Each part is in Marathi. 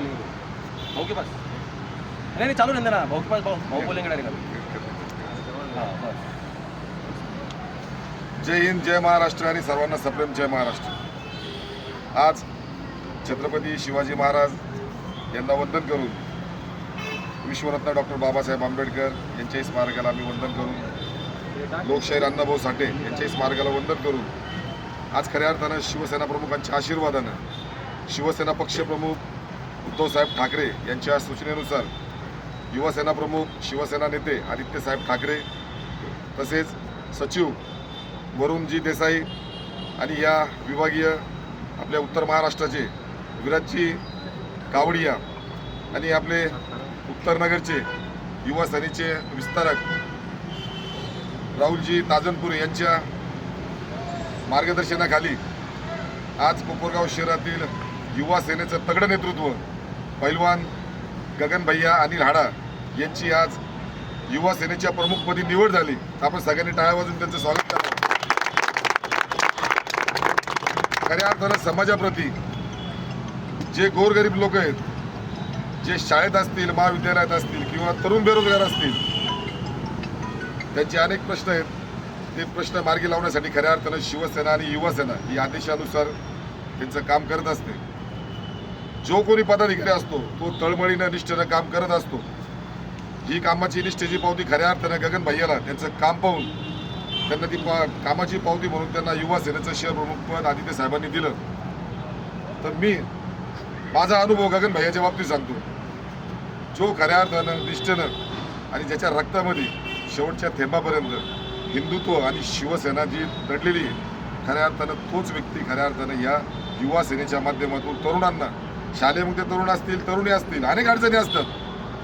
भाऊकी पास नाही नाही चालू रहने ना. भाऊकी पास भाऊ. भाऊ बोलेंगे डायरेक्ट हाँ बस. जय हिंद जय महाराष्ट्र आणि सर्वांना सप्रेम जय महाराष्ट्र. आज छत्रपती शिवाजी महाराज यांना वंदन करून विश्वरत्न डॉक्टर बाबासाहेब आंबेडकर यांच्याही स्मारकाला आम्ही वंदन करून लोकशाहीर अण्णाभाऊ साठे यांच्याही स्मारकाला वंदन करून आज खऱ्या अर्थानं शिवसेना प्रमुखांच्या आशीर्वादानं शिवसेना पक्षप्रमुख उद्धवसाहेब ठाकरे यांच्या सूचनेनुसार युवासेना प्रमुख शिवसेना नेते आदित्यसाहेब ठाकरे तसेच सचिव वरुणजी देसाई आणि या विभागीय आपल्या उत्तर महाराष्ट्राचे विराजजी कावडिया आणि आपले उत्तरनगरचे युवा सेनेचे विस्तारक राहुलजी ताजनपुरे यांच्या मार्गदर्शनाखाली आज कोपरगाव शहरातील युवा सेनेचं तगडं नेतृत्व पैलवान गगन भैया अनिल हाडा यांची आज युवा सेनेच्या प्रमुखपदी निवड झाली. आपण सगळ्यांनी टाळ्या वाजून त्यांचं स्वागत करतो. खऱ्या अर्थानं समाजाप्रती जे गोरगरीब लोक आहेत जे शाळेत असतील महाविद्यालयात असतील किंवा तरुण बेरोजगार असतील त्यांचे अनेक प्रश्न आहेत. ते प्रश्न मार्गी लावण्यासाठी खऱ्या अर्थानं शिवसेना आणि युवासेना ही आदेशानुसार त्यांचं काम करत असते. जो कोणी पदाधिकारी असतो तो तळमळीनं निष्ठेनं काम करत असतो. ही कामाची निष्ठेची पावती खऱ्या अर्थानं गगन भैयाला त्यांचं काम पाहून त्यांना ती पा कामाची पावती म्हणून त्यांना युवा सेनेचं शहर प्रमुख पद आदित्य साहेबांनी दिलं. तर मी माझा अनुभव गगन भैयाच्या बाबतीत सांगतो. जो खऱ्या अर्थानं निष्ठेनं आणि ज्याच्या रक्तामध्ये शेवटच्या थेंबापर्यंत हिंदुत्व आणि शिवसेना जी लढलेली खऱ्या अर्थानं तोच व्यक्ती खऱ्या अर्थानं या युवा सेनेच्या माध्यमातून तरुणांना शालेयमुक्त तरुण असतील तरुणी असतील अनेक अडचणी असतात.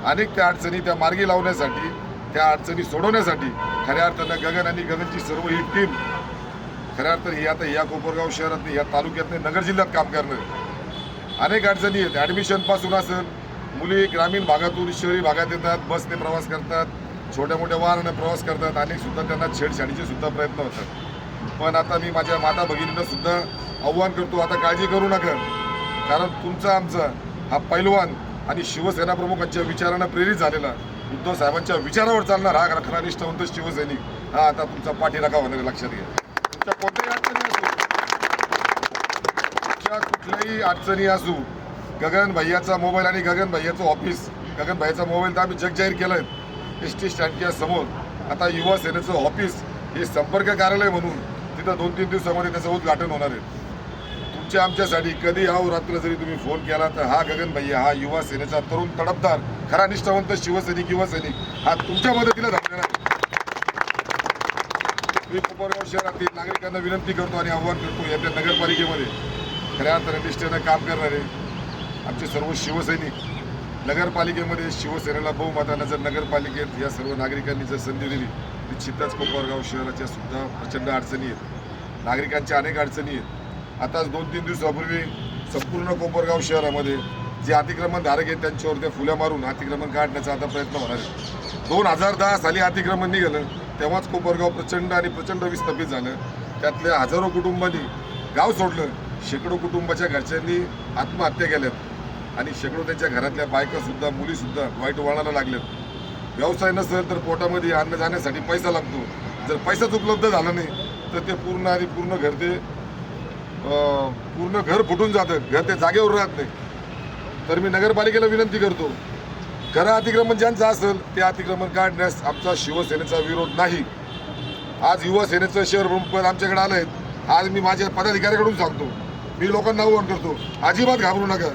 अनेक त्या अडचणी त्या मार्गी लावण्यासाठी त्या अडचणी सोडवण्यासाठी खऱ्या अर्थानं गगन आणि गगनची सर्व ही टीम खऱ्या अर्थानं ही आता या कोपरगाव शहरात या तालुक्यातले नगर जिल्ह्यात काम करणं अनेक अडचणी आहेत. ॲडमिशनपासून असेल मुली ग्रामीण भागातून शहरी भागात येतात बसने प्रवास करतात छोट्या मोठ्या वाहनानं प्रवास करतात अनेकसुद्धा त्यांना छेडछाडीचे सुद्धा प्रयत्न होतात. पण आता मी माझ्या माता भगिनींना सुद्धा आव्हान करतो आता काळजी करू नका. कारण तुमचा आमचा हा पैलवान आणि शिवसेना प्रमुखांच्या विचारानं प्रेरित झालेला उद्धव साहेबांच्या विचारावर चालणार हा खरा निष्ठावंत शिवसैनिक हा आता तुमचा पाठीराखा होणार लक्षात घ्या. तुमच्या कोणत्याही अडचणी असू तुमच्या कुठल्याही अडचणी असू गगन भैयाचा मोबाईल आणि गगन भैयाचं ऑफिस गगन भैयाचा मोबाईल तर आम्ही जग जाहीर केलं आहे एस टी स्टँडच्या समोर आता युवा सेनेचं ऑफिस हे संपर्क कार्यालय म्हणून तिथं दोन तीन दिवसामध्ये त्याचं उद्घाटन होणार आहे. तुमच्या आमच्यासाठी कधी आहो रात्र जरी तुम्ही फोन केला तर हा गगन भैया हा युवा सेनेचा तरुण तडफदार खरा निष्ठावंत शिवसैनिक युवा सैनिक हा तुमच्या मदतीला धावलेला आहे. मी कोपरगाव शहरातील नागरिकांना विनंती करतो आणि आव्हान करतो येत्या नगरपालिकेमध्ये. खऱ्या अर्थाने निष्ठेनं काम करणारे आमचे सर्व शिवसैनिक नगरपालिकेमध्ये शिवसेनेला बहुमतानं जर नगरपालिकेत या सर्व नागरिकांनी जर संधी दिली निश्चितच कोपरगाव शहराच्या सुद्धा प्रचंड अडचणी आहेत. नागरिकांच्या अनेक अडचणी आहेत. आताच दोन तीन दिवसापूर्वी संपूर्ण कोपरगाव शहरामध्ये जे अतिक्रमण धारक आहेत त्यांच्यावर त्या फुल्या मारून अतिक्रमण काढण्याचा आता प्रयत्न होणार आहे. दोन हजार दहा साली अतिक्रमण निघालं तेव्हाच कोपरगाव प्रचंड आणि प्रचंड विस्थापित झालं. त्यातल्या हजारो कुटुंबांनी गाव सोडलं शेकडो कुटुंबाच्या घरच्यांनी आत्महत्या केल्यात आणि शेकडो त्यांच्या घरातल्या बायकासुद्धा मुलीसुद्धा वाईट वळणाला लागल्यात. व्यवसाय नसेल तर पोटामध्ये अन्न जाण्यासाठी पैसा लागतो. जर पैसाच उपलब्ध झाला नाही तर ते पूर्ण आणि पूर्ण घर ते पूर्ण घर फुटून जातं. घर ते जागेवर राहत नाही. तर मी नगरपालिकेला विनंती करतो. खरं अतिक्रमण ज्यांचं असेल ते अतिक्रमण काढण्यास आमचा शिवसेनेचा विरोध नाही. आज युवा सेनेचं शहर प्रमुखपद आमच्याकडे आलं आहे आज मी माझ्या पदाधिकाऱ्याकडून सांगतो. मी लोकांना आव्हान करतो. अजिबात घाबरू नका.